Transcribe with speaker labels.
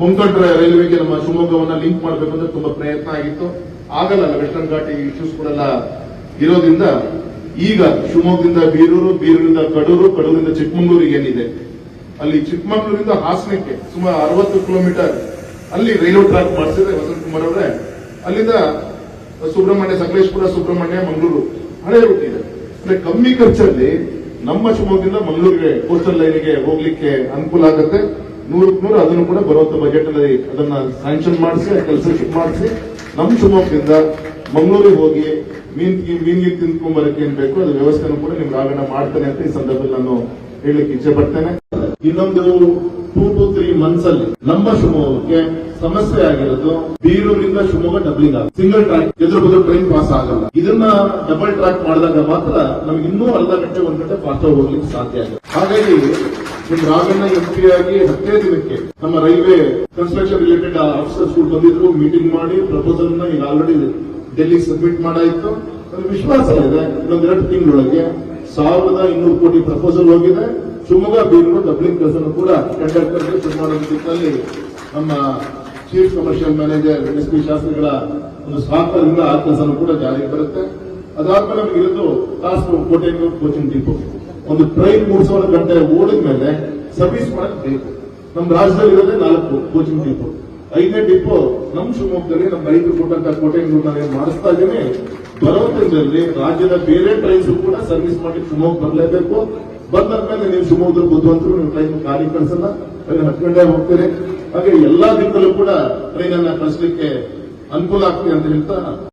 Speaker 1: ಕೊಂಕಣ ರೈಲ್ವೆಗೆ ನಮ್ಮ ಶಿವಮೊಗ್ಗವನ್ನ ಲಿಂಕ್ ಮಾಡಬೇಕು ಅಂದ್ರೆ ತುಂಬಾ ಪ್ರಯತ್ನ ಆಗಿತ್ತು. ಆಗಲ್ಲ ವೆಸ್ಟರ್ನ್ ಘಾಟಿ ಇಶ್ಯೂಸ್ ಕೂಡ ಇರೋದ್ರಿಂದ ಈಗ ಶಿವಮೊಗ್ಗದಿಂದ ಬೀರೂರು, ಬೀರೂರಿಂದ ಕಡೂರು, ಕಡೂರಿಂದ ಚಿಕ್ಕಮಂಗ್ಳೂರಿಗೆ ಏನಿದೆ? ಅಲ್ಲಿ ಚಿಕ್ಕಮಂಗ್ಳೂರಿಂದ ಹಾಸನಕ್ಕೆ ಸುಮಾರು ಅರವತ್ತು ಕಿಲೋಮೀಟರ್ ಅಲ್ಲಿ ರೈಲ್ವೆ ಟ್ರ್ಯಾಕ್ ಮಾಡಿಸಿದ್ರೆ ವಸಂತ ಕುಮಾರ್ ಅವರೇ, ಅಲ್ಲಿಂದ ಸುಬ್ರಹ್ಮಣ್ಯ, ಸಕಲೇಶ್ಪುರ, ಸುಬ್ರಹ್ಮಣ್ಯ, ಮಂಗಳೂರು ಹಳೆ ರೂಟ್ ಇದೆ. ಅಂದ್ರೆ ಕಮ್ಮಿ ಖರ್ಚಲ್ಲಿ ನಮ್ಮ ಶಿವಮೊಗ್ಗದಿಂದ ಮಂಗಳೂರಿಗೆ ಕೋಸ್ಟಲ್ ಲೈನ್ಗೆ ಹೋಗ್ಲಿಕ್ಕೆ ಅನುಕೂಲ ಆಗುತ್ತೆ. ನೂರಕ್ಕೆ ನೂರು ಅದನ್ನು ಕೂಡ ಬರುವಂತ ಬಜೆಟ್ ಅಲ್ಲಿ ಅದನ್ನ ಸ್ಯಾಂಕ್ಷನ್ ಮಾಡಿಸಿ ಕೆಲಸ ಮಾಡಿಸಿ ನಮ್ಮ ಶಿವಮೊಗ್ಗದಿಂದ ಮಂಗಳೂರಿಗೆ ಹೋಗಿ ಮೀನ್ ಮೀನ್ಗೆ ತಿಂದ್ಕೊಂಡ್ ಬರಕ್ಕೆ ಏನ್ ಬೇಕು ಅದ್ರ ವ್ಯವಸ್ಥೆನೂ ಕೂಡ ನಿಮ್ಗೆ ಆಗಣ ಮಾಡ್ತೇನೆ ಅಂತ ಈ ಸಂದರ್ಭದಲ್ಲಿ ನಾನು ಹೇಳಲಿಕ್ಕೆ ಇಚ್ಛೆ ಪಡ್ತೇನೆ. ಇನ್ನೊಂದು ಟೂ ಟು ತ್ರೀ ಮಂತ್ಸ್ ಅಲ್ಲಿ ನಮ್ಮ ಶಿವಮೊಗ್ಗಕ್ಕೆ ಸಮಸ್ಯೆ ಆಗಿರೋದು ಬೀರೂರಿಂದ ಶಿವಮೊಗ್ಗ ಡಬ್ಲಿಂಗ್ ಆಗ ಸಿಂಗಲ್ ಟ್ರ್ಯಾಕ್ ಎದುರು ಬದಲು ಟ್ರೈನ್ ಪಾಸ್ ಆಗಲ್ಲ. ಇದನ್ನ ಡಬಲ್ ಟ್ರ್ಯಾಕ್ ಮಾಡಿದಾಗ ಮಾತ್ರ ನಮ್ಗೆ ಇನ್ನೂ ಅರ್ಧ ಗಂಟೆ, ಒಂದ್ ಗಂಟೆ ಫಾಸ್ಟ್ ಹೋಗ್ಲಿಕ್ಕೆ ಸಾಧ್ಯ ಆಗುತ್ತೆ. ಹಾಗಾಗಿ ನಿಮ್ ರಾಜಣ್ಣ ಎಂ ಪಿ ಆಗಿ ಹತ್ತೇ ದಿನಕ್ಕೆ ನಮ್ಮ ರೈಲ್ವೆ ಕನ್ಸ್ಟ್ರಕ್ಷನ್ ರಿಲೇಟೆಡ್ ಆಫೀಸರ್ಸ್ ಬಂದಿದ್ರು ಮೀಟಿಂಗ್ ಮಾಡಿ ಪ್ರಪೋಸಲ್ನ ಈಗ ಆಲ್ರೆಡಿ ಡೆಲ್ಲಿ ಸಬ್ಮಿಟ್ ಮಾಡಾಯಿತು. ಒಂದು ವಿಶ್ವಾಸ ಇದೆ ಇನ್ನೊಂದೆರಡು ತಿಂಗಳೊಳಗೆ ಸಾವಿರದ ಇನ್ನೂರು ಕೋಟಿ ಪ್ರಪೋಸಲ್ ಹೋಗಿದೆ. ಶಿವಮೊಗ್ಗ ಬೀರೂರು ಡಬ್ಲಿಂಗ್ ಕೆಲಸ ಕೂಡ ಕಂಡಕ್ಟರ್ಗೆ ಶುರು ಮಾಡುವ ನಮ್ಮ chief commercial manager S P ಶಾಸ್ತ್ರಿಗಳ ಒಂದು ಸಹಕಾರದಿಂದ ಆ ಕೆಲಸನೂ ಕೂಡ ಜಾರಿಗೆ ಬರುತ್ತೆ. ಅದಾದ್ಮೇಲೆ ನಮಗೆ ಇರೋದು ಕಾಸ್ಟ್ ಕೋಟೆಂಗೂರು ಕೋಚಿಂಗ್ ಡಿಪೋ ಒಂದು ಟ್ರೈನ್ ಮೂರ್ ಸಾವಿರ ಗಂಟೆ ಓಡಿದ ಮೇಲೆ ಸರ್ವಿಸ್ ಮಾಡಕ್ ಬೇಕು. ನಮ್ಮ ರಾಜ್ಯದಲ್ಲಿ ಇರೋದೇ ನಾಲ್ಕು ಕೋಚಿಂಗ್ ಡಿಪೋ ಐದನೇ ಡಿಪೋ ನಮ್ಮ ಶಿವಮೊಗ್ಗದಲ್ಲಿ ನಮ್ಮ ರೈತರು ಕೊಟ್ಟಂತ ಕೋಟೆಂಗೂರು ಮಾಡಿಸ್ತಾ ಇದ್ದೇನೆ. ಬರೋ ದಿನದಲ್ಲಿ ರಾಜ್ಯದ ಬೇರೆ ಟ್ರೈನ್ಸ್ ಕೂಡ ಸರ್ವಿಸ್ ಮಾಡಿ ಶಿವಮೊಗ್ಗ ಬರಲೇಬೇಕು. ಬಂದಾದ್ಮೇಲೆ ನೀವು ಶಿವಮೊಗ್ಗದ ಬುದ್ಧಿವಂತರು, ನೀವು ಟ್ರೈನ್ ಖಾಲಿ ಕಳಿಸಲ್ಲ. ಹತ್ತು ಗಂಟೆಗೆ ಹೋಗ್ತೀರಿ. ಹಾಗೆ ಎಲ್ಲಾ ದಿನದಲ್ಲೂ ಕೂಡ ಟ್ರೈನ್ ಅನ್ನ ಕಳಿಸ್ಲಿಕ್ಕೆ ಅನುಕೂಲ ಆಗ್ತದೆ ಅಂತ ಹೇಳ್ತಾ